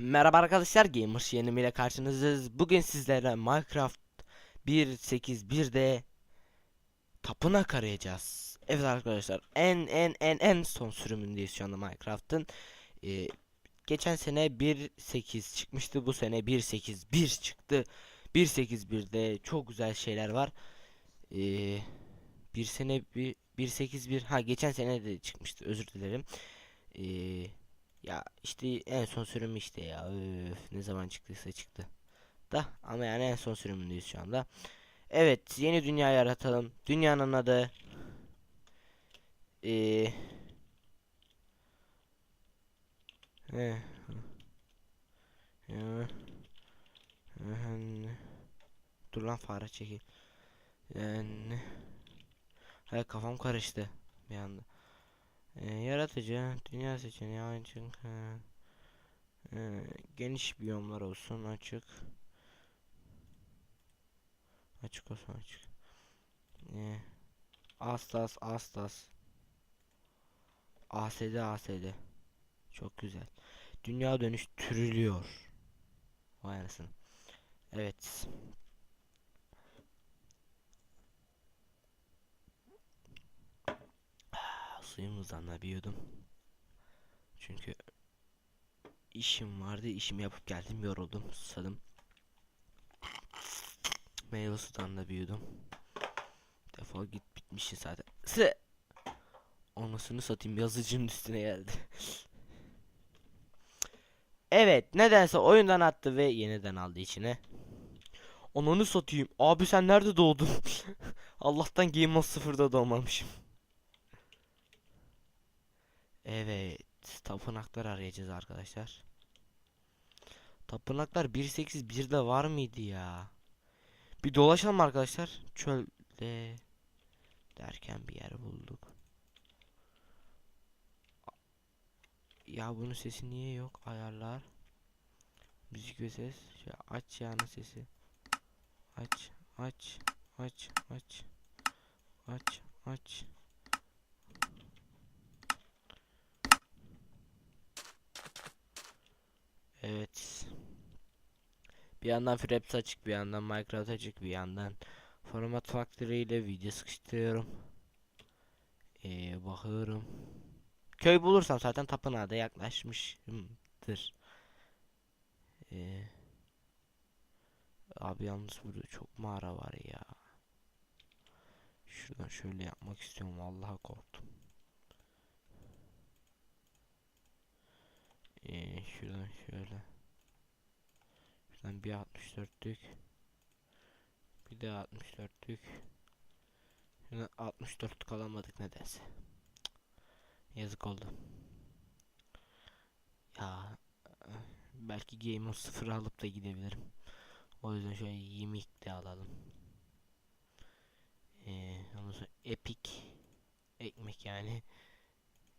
Merhaba arkadaşlar Gamers yeni ile karşınızdayız. Bugün sizlere Minecraft 1.8.1'de tapınak arayacağız. Evet arkadaşlar en en en en son sürümündeyiz şu anda Minecraft'ın. Ee, geçen sene 1.8 çıkmıştı. Bu sene 1.8.1 çıktı. 1.8.1'de çok güzel şeyler var. Ee, bir sene bir 1.8.1 ha geçen sene de çıkmıştı özür dilerim. Ee, ya işte en son sürüm işte ya. Öf, ne zaman çıktıysa çıktı. Da ama yani en son sürümündeyiz şu anda. Evet, yeni dünya yaratalım. Dünyanın adı ee, eh, ya, eh, Dur lan fare çekil. Yani, hay kafam karıştı bir anda. Ee, yaratıcı dünya seçeneği açık ee, ee, geniş biyomlar olsun açık. Açık olsun açık. Ee, Astas Astas. ASD ASD çok güzel. Dünya dönüştürülüyor vay anasını. Evet suyumuzdan da bir. Çünkü işim vardı. işimi yapıp geldim. Yoruldum. Susadım. Meyve sudan da bir. Defol git bitmişsin zaten. Sı Anasını satayım yazıcının üstüne geldi. evet nedense oyundan attı ve yeniden aldı içine. Ananı satayım. Abi sen nerede doğdun? Allah'tan Game Mode 0'da doğmamışım. Evet, tapınaklar arayacağız arkadaşlar. Tapınaklar 1.8.1'de var mıydı ya? Bir dolaşalım arkadaşlar. Çölde derken bir yer bulduk. Ya bunun sesi niye yok? Ayarlar. Müzik ve ses. Şöyle aç yani sesi. Aç, aç, aç, aç. Aç, aç. Evet. Bir yandan Fraps açık, bir yandan Minecraft açık, bir yandan Format Factory ile video sıkıştırıyorum. Ee, bakıyorum. Köy bulursam zaten tapınağa da yaklaşmışımdır. Ee, abi yalnız burada çok mağara var ya. Şuradan şöyle yapmak istiyorum. Vallahi korktum. Ee, şuradan şöyle. Şuradan bir 64'lük. Bir de 64'lük. Şuradan 64'lük alamadık nedense. Yazık oldu. Ya belki Game of 0 alıp da gidebilirim. O yüzden şöyle 20 de alalım. Ee, ondan sonra Epic ekmek yani.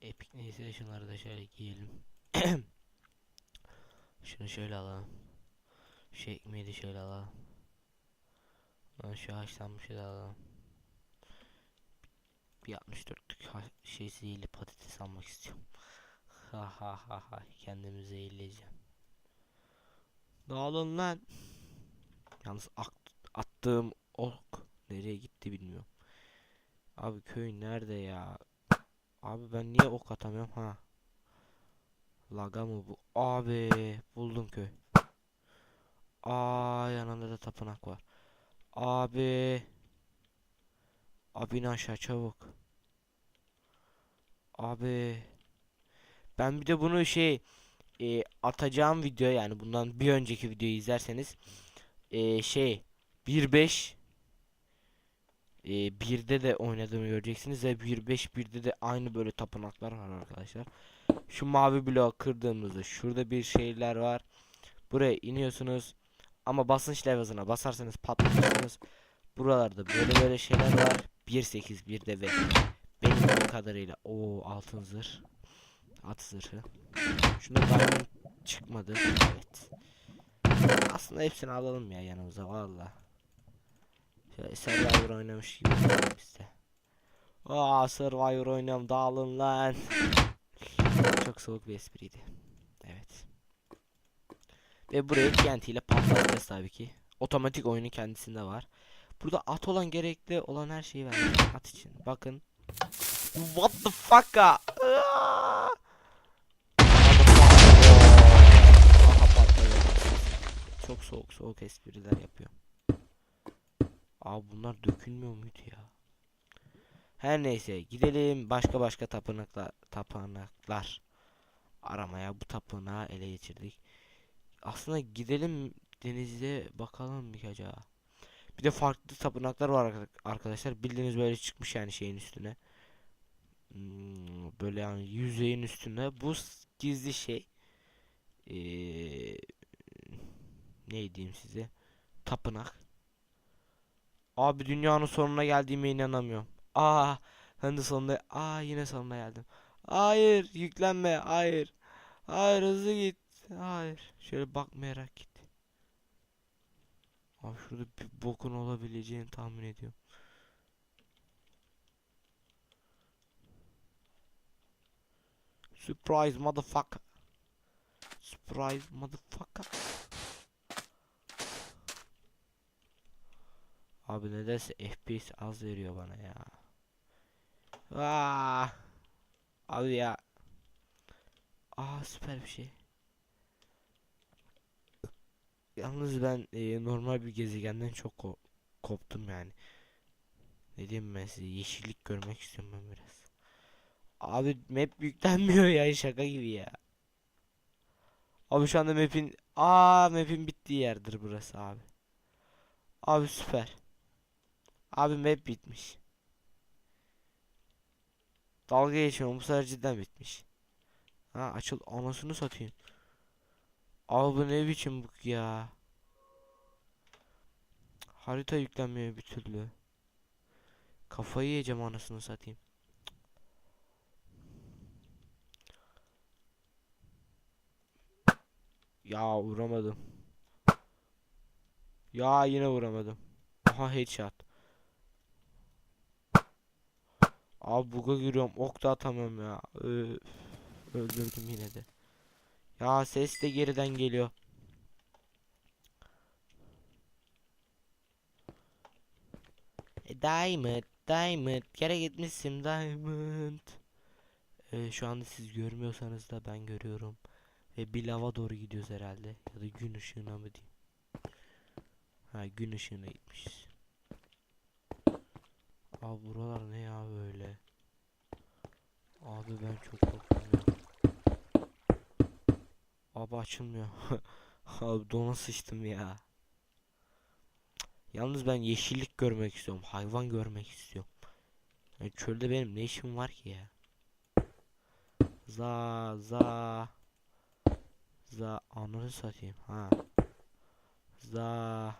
Epic neyse şunları da şöyle giyelim. Şunu şöyle alalım. Şu ekmeği de şöyle alalım. Lan şu haşlanmışı da alalım. Bir 64'lük şey zehirli patates almak istiyorum. Ha ha ha ha kendimi zehirleyeceğim. Dağılın lan. Yalnız attığım ok nereye gitti bilmiyorum. Abi köy nerede ya? Abi ben niye ok atamıyorum ha? Laga mı bu? Abi buldum köy. Aa yanında da tapınak var. Abi. Abi in aşağı çabuk. Abi. Ben bir de bunu şey e, atacağım video yani bundan bir önceki videoyu izlerseniz e, şey 1.5 e, 1'de de oynadığımı göreceksiniz ve 1.5 1'de de aynı böyle tapınaklar var arkadaşlar. Şu mavi bloğu kırdığımızda şurada bir şeyler var. Buraya iniyorsunuz. Ama basınç level'ına basarsanız patlatırsınız. Buralarda böyle böyle şeyler var. 1.8 bir de ve benim kadarıyla o altın zırh. At zırhı. Şunda diamond çıkmadı. Evet. Aslında hepsini alalım ya yanımıza valla. Şöyle Survivor oynamış gibi işte. Aa Survivor oynuyorum dağılın lan. Soğuk bir espriydi. Evet. Ve burayı TNT ile patlatacağız tabii ki. Otomatik oyunun kendisinde var. Burada at olan gerekli olan her şeyi vermiş at için. Bakın. What the fuck? ah? Aha. Çok soğuk soğuk espriler yapıyor. Abi bunlar dökülmüyor muydu ya? Her neyse gidelim başka başka tapınaklar tapınaklar aramaya bu tapınağı ele geçirdik. Aslında gidelim denizde bakalım bir acaba. Bir de farklı tapınaklar var arka- arkadaşlar. Bildiğiniz böyle çıkmış yani şeyin üstüne. Hmm, böyle yani yüzeyin üstünde. Bu gizli şey. Ee, ne diyeyim size? Tapınak. Abi dünyanın sonuna geldiğime inanamıyorum. Aa, ben de sonunda. Aa yine sonuna geldim. Hayır, yüklenme. Hayır. Hayır, hızlı git. Hayır. Şöyle bakmayarak git. Abi şurada bir bokun olabileceğini tahmin ediyorum. Surprise motherfucker. Surprise motherfucker. Abi nedense FPS az veriyor bana ya. Aa! Abi ya. Aa süper bir şey. Yalnız ben e, normal bir gezegenden çok ko- koptum yani. Ne diyeyim ben size yeşillik görmek istiyorum ben biraz. Abi map yüklenmiyor ya şaka gibi ya. Abi şu anda map'in aa map'in bittiği yerdir burası abi. Abi süper. Abi map bitmiş. Dalga geçiyorum bu sefer cidden bitmiş. Ha açıl anasını satayım. Abi bu ne biçim bu ya. Harita yüklenmiyor bir türlü. Kafayı yiyeceğim anasını satayım. Ya vuramadım. Ya yine vuramadım. Aha headshot. Abi buga giriyorum. Ok da atamıyorum ya. Öf. Öldürdüm yine de. Ya ses de geriden geliyor. E, Diamond, Diamond. Kere gitmişsin Diamond. Ee, şu anda siz görmüyorsanız da ben görüyorum. Ve bir lava doğru gidiyoruz herhalde. Ya da gün ışığına mı diyeyim. Ha gün ışığına gitmişiz. Abi buralar ne ya böyle? Abi ben çok korktum ya. Abi açılmıyor. Abi dona sıçtım ya. Yalnız ben yeşillik görmek istiyorum. Hayvan görmek istiyorum. Yani çölde benim ne işim var ki ya? Za za za ananı satayım ha. Za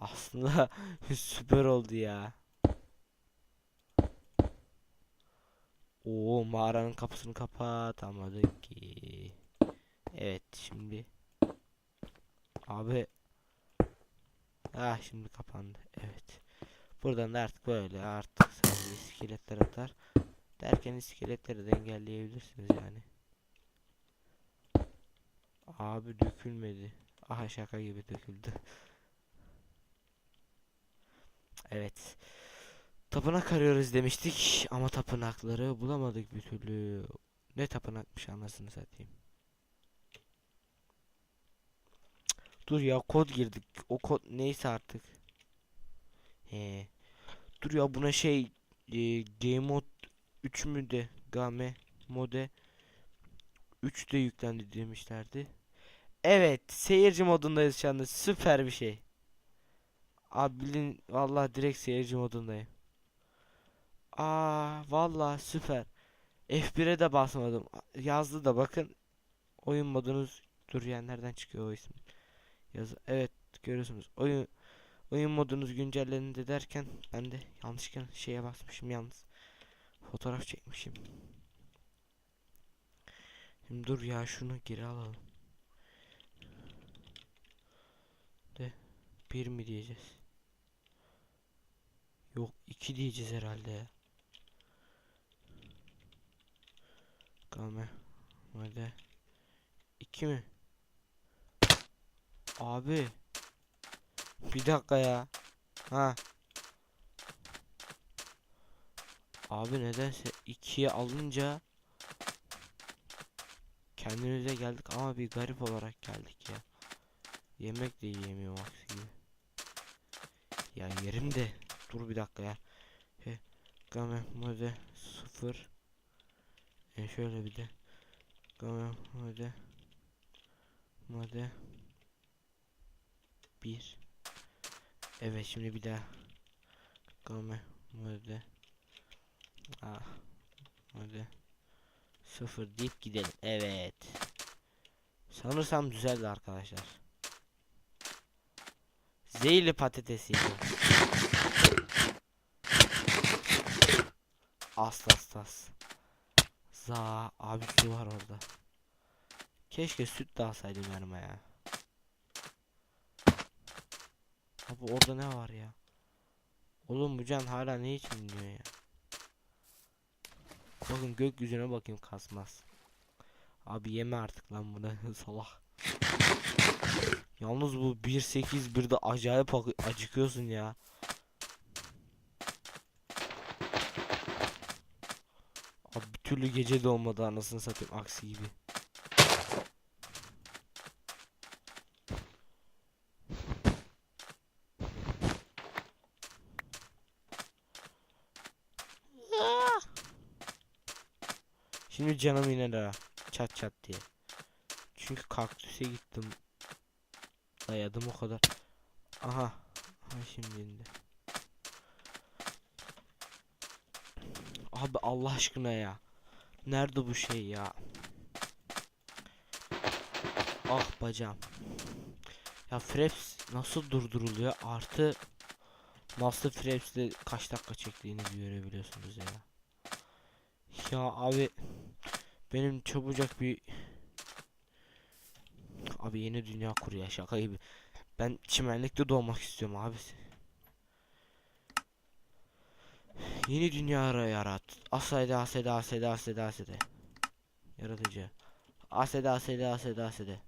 aslında süper oldu ya. Oo mağaranın kapısını kapatamadık ki. Evet şimdi abi ah şimdi kapandı. Evet. Buradan da artık böyle artık sadece iskeletler atar. Derken iskeletleri de engelleyebilirsiniz yani. Abi dökülmedi. Aha şaka gibi döküldü. Evet. Tapınak arıyoruz demiştik ama tapınakları bulamadık bir türlü. Ne tapınakmış anasını satayım. Dur ya kod girdik. O kod neyse artık. He. Dur ya buna şey e, Game Mode 3 mü de Game Mode 3 de yüklendi demişlerdi. Evet, seyirci modundayız şu anda. Süper bir şey. Abi bilin vallahi direkt seyirci modundayım. Aa vallahi süper. F1'e de basmadım. Yazdı da bakın. Oyun modunuz dur ya nereden çıkıyor o isim? Yaz evet görüyorsunuz. Oyun oyun modunuz güncellendi derken ben de yanlışlıkla şeye basmışım yalnız. Fotoğraf çekmişim. Şimdi dur ya şunu geri alalım. De bir mi diyeceğiz? Yok iki diyeceğiz herhalde ya. Game. Hadi. İki mi? Abi. Bir dakika ya. Ha. Abi nedense ikiye alınca kendimize geldik ama bir garip olarak geldik ya. Yemek de yiyemiyorum aksi gibi. Ya yerim de dur bir dakika ya. He, mode 0 e şöyle bir de game mode mode 1 Evet şimdi bir daha game mode ah mode 0 deyip gidelim. Evet. Sanırsam düzeldi arkadaşlar. Zeyli patates yedim. As as as. Za abi su var orada. Keşke süt de alsaydım yanıma ya. Abi orada ne var ya? Oğlum bu can hala ne için diyor ya? Bakın gökyüzüne bakayım kasmaz. Abi yeme artık lan bunu salak. Yalnız bu 1.8 de acayip acıkıyorsun ya. Abi bir türlü gece de olmadı anasını satayım aksi gibi. Şimdi canım iner ha. Çat çat diye. Çünkü kaktüse gittim. Dayadım o kadar. Aha. Aha şimdi indi. Abi Allah aşkına ya. Nerede bu şey ya? Ah bacağım. Ya Fraps nasıl durduruluyor? Artı nasıl Fraps'le kaç dakika çektiğinizi görebiliyorsunuz ya. Ya abi benim çabucak bir Abi yeni dünya kuruyor şaka gibi. Ben çimenlikte doğmak istiyorum abi. Yeni dünya ara yarat. Asede asede asede asede asede. Yaratıcı. Asede asede asede asede.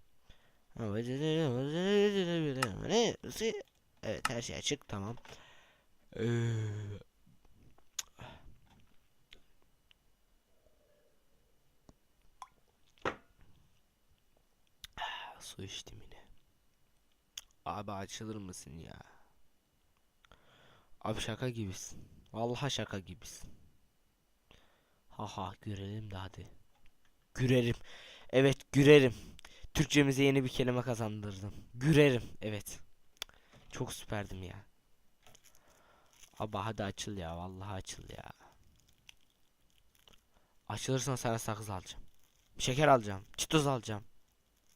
Evet her şey açık tamam. Ee, Su içtim yine. Abi açılır mısın ya? Abi şaka gibisin. Vallahi şaka gibisin. Haha görelim de hadi. Gürerim. Evet gürerim. Türkçemize yeni bir kelime kazandırdım. Gürerim. Evet. Çok süperdim ya. Abi hadi açıl ya. Vallahi açıl ya. Açılırsan sana sakız alacağım. Şeker alacağım. Çitoz alacağım.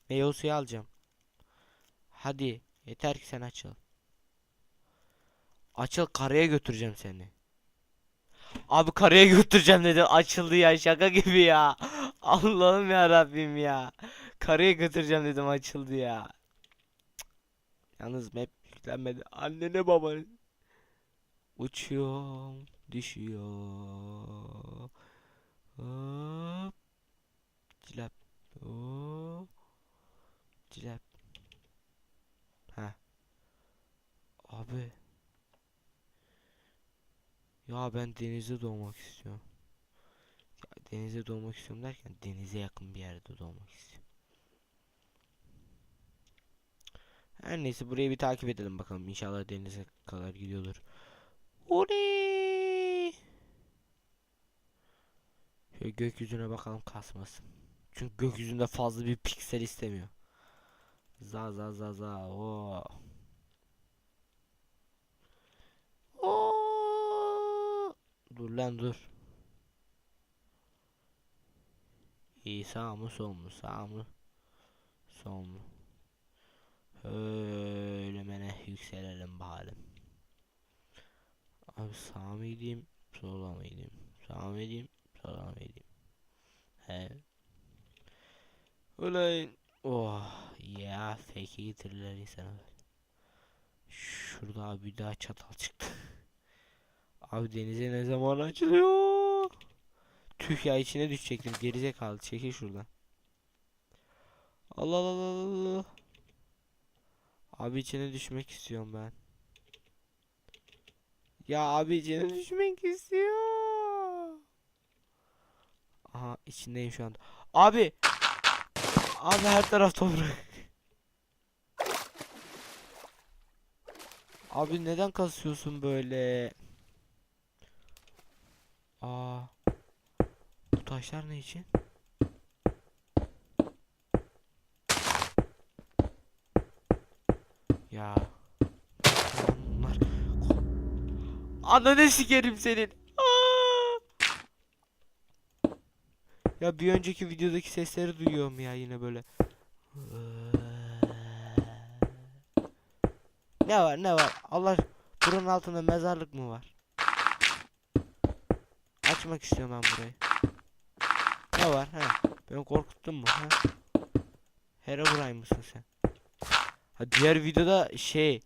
Meyve suyu alacağım. Hadi. Yeter ki sen açıl. Açıl karaya götüreceğim seni. Abi karaya götüreceğim dedi. Açıldı ya şaka gibi ya. Allah'ım ya Rabbim ya. Karaya götüreceğim dedim açıldı ya. Yalnız map yüklenmedi. Annene babanı. Uçuyorum, düşüyor. Hop. Cilap. Cilap. Ha. Abi. Ya ben denize doğmak istiyorum. Ya denize doğmak istiyorum derken denize yakın bir yerde doğmak istiyorum. Her neyse burayı bir takip edelim bakalım. İnşallah denize kadar gidiyordur. Oley! Şöyle gökyüzüne bakalım kasmasın. Çünkü gökyüzünde fazla bir piksel istemiyor. Za za za za. Oo. Dur lan dur. İyi sağ mı sol mu sağ mı sol mu? Öyle mene yükselelim bakalım. Abi sağ mı gideyim sola mı gideyim? Sağ mı gideyim sola mı gideyim? He. Ulan oh ya fake getirirler insana. Şurada bir daha çatal çıktı. Abi denize ne zaman açılıyor? Tüh ya içine düşecektim gerizekalı çekil şuradan. Allah Allah Allah. Abi içine düşmek istiyorum ben. Ya abi içine düşmek istiyor. Aha içindeyim şu anda. Abi. Abi her taraf toprak. Abi neden kasıyorsun böyle? Aa. Bu taşlar ne için? Ya. Bunlar. Ananı sikerim senin. Ya bir önceki videodaki sesleri duyuyorum ya yine böyle. Ne var ne var? Allah buranın altında mezarlık mı var? Açmak istiyorum ben burayı. Ne var ha? Beni korkuttun mu ha? Herobrine mısın sen? Ha diğer videoda şey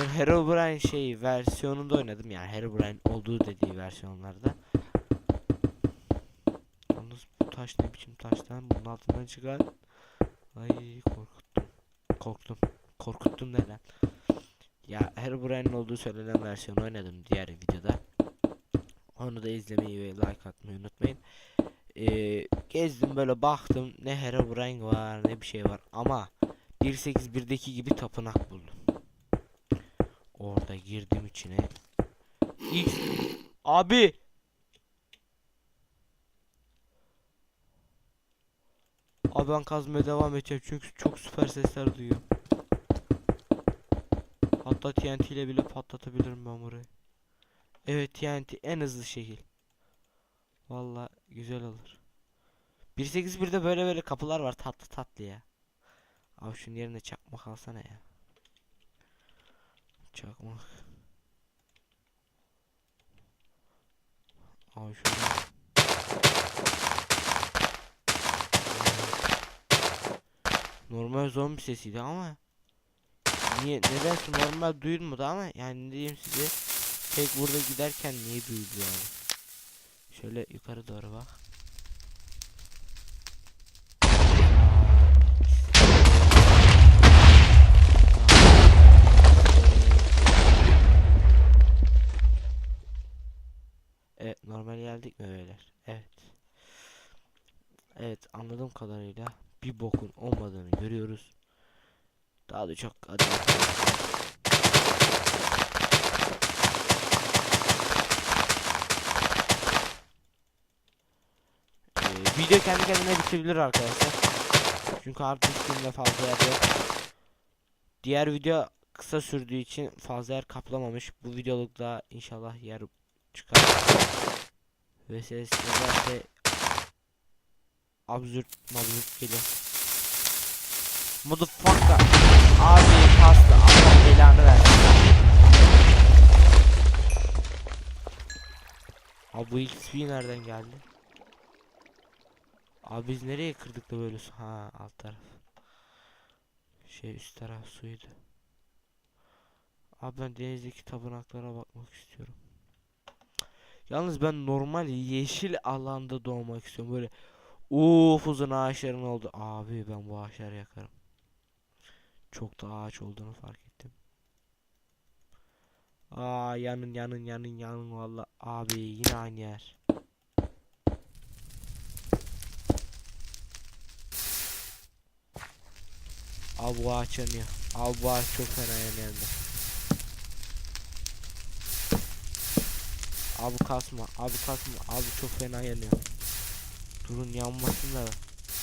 ben Herobrine şey versiyonunda oynadım yani Herobrine olduğu dediği versiyonlarda. Yalnız bu taş ne biçim taştan bunun altından çıkar. Ay korkuttum. Korktum. Korkuttum neden? Ya Herobrine'in olduğu söylenen versiyonu oynadım diğer videoda. Onu da izlemeyi ve like atmayı unutmayın. Ee, gezdim böyle baktım ne Herobrine var ne bir şey var ama 1.8.1'deki gibi tapınak buldum. Orada girdim içine. X Abi Abi ben kazmaya devam edeceğim çünkü çok süper sesler duyuyorum. Hatta TNT ile bile patlatabilirim ben burayı. Evet TNT en hızlı şekil. Valla güzel olur. 1.8.1'de böyle böyle kapılar var tatlı tatlı ya. Abi şunun yerine çakmak alsana ya. Çakmak. Abi şurada. Normal zombi sesiydi ama niye nedense normal duyulmadı ama yani diyeyim size tek burada giderken niye duyuldu yani. Şöyle yukarı doğru bak. Evet normal geldik mi beyler? Evet. Evet anladığım kadarıyla bir bokun olmadığını görüyoruz. Daha da çok hadi video kendi kendine bitebilir arkadaşlar. Çünkü artık üstünde fazla yer yok. Diğer video kısa sürdüğü için fazla yer kaplamamış. Bu videoluk da inşallah yer çıkar. Ve ses nedense absürt mabsürt geliyor. Motherfucker. Abi pasta Allah belanı versin. Abi bu XP nereden geldi? Abi biz nereye kırdık da böyle su? Ha alt taraf. Şey üst taraf suydu. Abi ben denizdeki tapınaklara bakmak istiyorum. Yalnız ben normal yeşil alanda doğmak istiyorum. Böyle uf uzun ağaçların oldu. Abi ben bu ağaçları yakarım. Çok da ağaç olduğunu fark ettim. Aa yanın yanın yanın yanın valla. Abi yine aynı yer. Abi bu ağaç yanıyor. Abi bu ağaç çok fena yanıyor. Abi kasma, abi kasma, abi çok fena yanıyor. Durun yanmasın da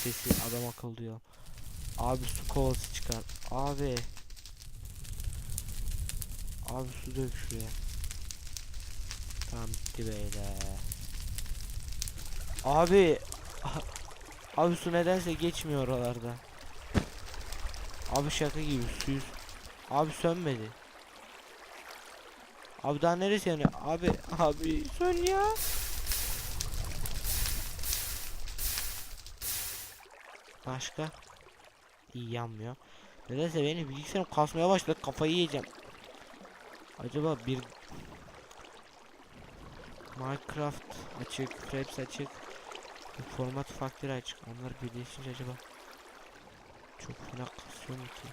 sesi adam akıllı ya. Abi su kovası çıkar. Abi. Abi su dök şuraya. Tamam bitti böyle. Abi. Abi su nedense geçmiyor oralarda. Abi şaka gibi suyu. Abi sönmedi. Abi daha neresi yanıyor? Abi abi sön ya. Başka? İyi yanmıyor. Nedense benim bilgisayarım kasmaya başladı. Kafayı yiyeceğim. Acaba bir Minecraft açık, Fraps açık, format factory açık. Onlar birleşince acaba çok fena kasıyor mu ki?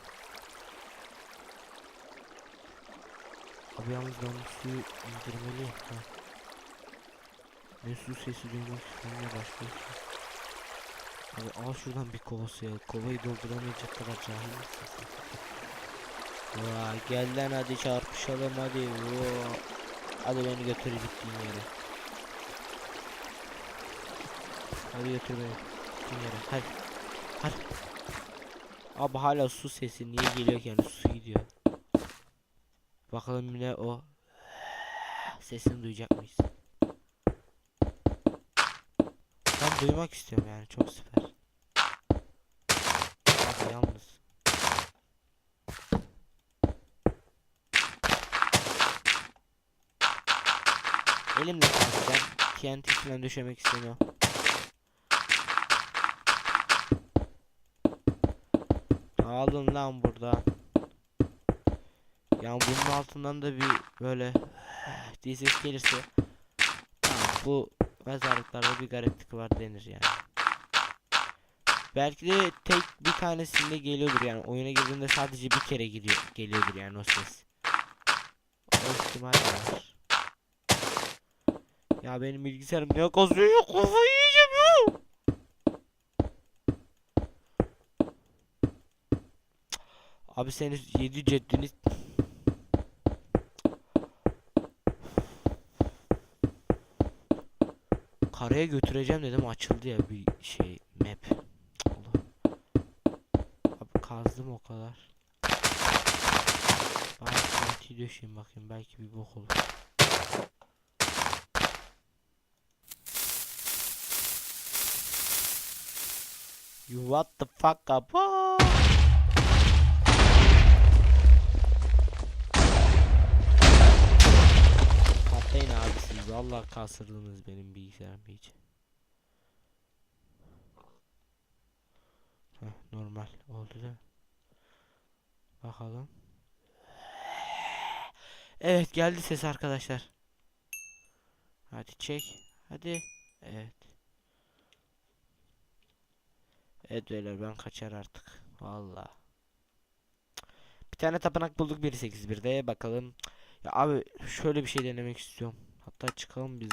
Abi yalnız ben bu suyu indirmeliyim. Ha. Ne su sesi duymak istiyorum ne başka şey. Abi al şuradan bir kova suya. Kovayı dolduramayacak kadar cahil misin? Vay gel lan hadi çarpışalım hadi. Vaa. Hadi beni götür gittiğin yere. Hadi götür beni gittiğin yere. Hadi. Hadi. Abi hala su sesi niye geliyor ki yani su gidiyor. Bakalım yine o sesini duyacak mıyız? Ben duymak istiyorum yani çok süper. Abi yalnız. Elimle kalacağım. TNT falan düşürmek istemiyorum. Alın lan burada. Yani bunun altından da bir böyle diye gelirse bu mezarlıklarda bir gariplik var denir yani. Belki de tek bir tanesinde geliyordur yani oyuna girdiğinde sadece bir kere gidiyor geliyordur yani o ses. O ihtimal var. Ya benim bilgisayarım ne kasıyor ya kafayı Abi senin 7 ceddini Karaya götüreceğim dedim açıldı ya bir şey map. Abi kazdım o kadar. Bari TNT döşeyim bakayım belki bir bok olur. You what the fuck up? Siz. Vallahi kasırdınız benim bilgisayarımı hiç. Heh, normal oldu da. Bakalım. Evet geldi ses arkadaşlar. Hadi çek. Hadi. Evet. Evet beyler ben kaçar artık. Vallahi. Bir tane tapınak bulduk 1.8.1'de bakalım. Ya abi şöyle bir şey denemek istiyorum. Hatta çıkalım biz